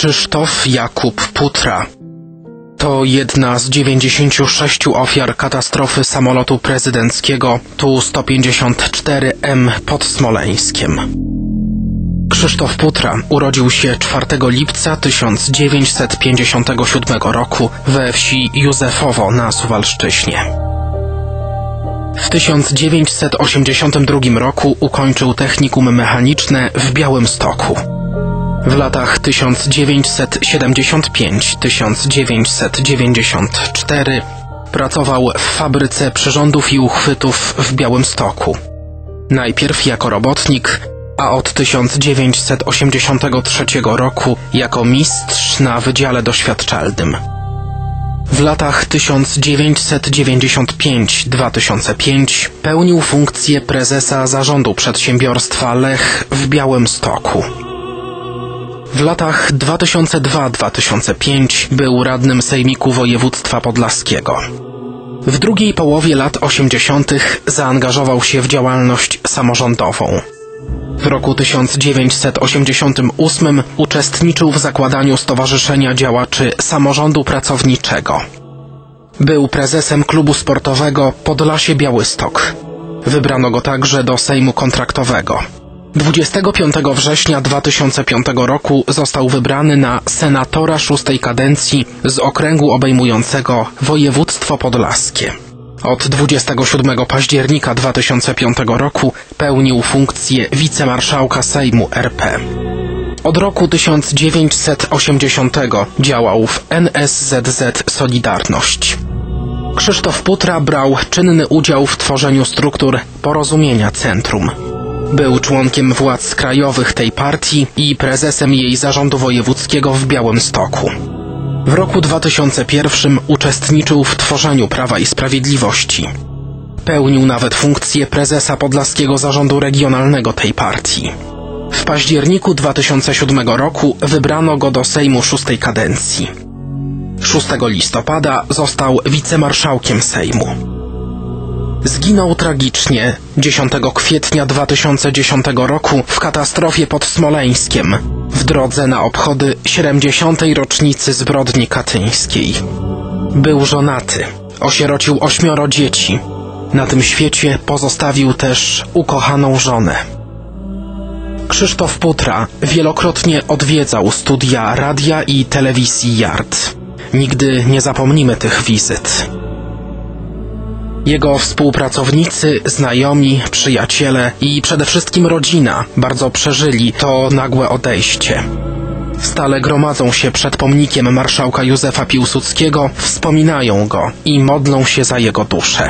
Krzysztof Jakub Putra. To jedna z 96 ofiar katastrofy samolotu prezydenckiego Tu-154M pod Smoleńskiem. Krzysztof Putra urodził się 4 lipca 1957 roku we wsi Józefowo na Suwalszczyźnie. W 1982 roku ukończył technikum mechaniczne w Białymstoku. W latach 1975-1994 pracował w fabryce przyrządów i uchwytów w Białymstoku. Najpierw jako robotnik, a od 1983 roku jako mistrz na Wydziale Doświadczalnym. W latach 1995-2005 pełnił funkcję prezesa zarządu przedsiębiorstwa Lech w Białymstoku. W latach 2002-2005 był radnym Sejmiku Województwa Podlaskiego. W drugiej połowie lat 80. zaangażował się w działalność samorządową. W roku 1988 uczestniczył w zakładaniu Stowarzyszenia Działaczy Samorządu Pracowniczego. Był prezesem klubu sportowego Podlasie Białystok. Wybrano go także do Sejmu Kontraktowego. 25 września 2005 roku został wybrany na senatora szóstej kadencji z okręgu obejmującego województwo podlaskie. Od 27 października 2005 roku pełnił funkcję wicemarszałka Sejmu RP. Od roku 1980 działał w NSZZ Solidarność. Krzysztof Putra brał czynny udział w tworzeniu struktur Porozumienia Centrum. Był członkiem władz krajowych tej partii i prezesem jej zarządu wojewódzkiego w Białymstoku. W roku 2001 uczestniczył w tworzeniu Prawa i Sprawiedliwości. Pełnił nawet funkcję prezesa Podlaskiego Zarządu Regionalnego tej partii. W październiku 2007 roku wybrano go do Sejmu szóstej kadencji. 6 listopada został wicemarszałkiem Sejmu. Zginął tragicznie 10 kwietnia 2010 roku w katastrofie pod Smoleńskiem w drodze na obchody 70. rocznicy zbrodni katyńskiej. Był żonaty, osierocił ośmioro dzieci. Na tym świecie pozostawił też ukochaną żonę. Krzysztof Putra wielokrotnie odwiedzał studia radia i telewizji Yard. Nigdy nie zapomnimy tych wizyt. Jego współpracownicy, znajomi, przyjaciele i przede wszystkim rodzina bardzo przeżyli to nagłe odejście. Stale gromadzą się przed pomnikiem marszałka Józefa Piłsudskiego, wspominają go i modlą się za jego duszę.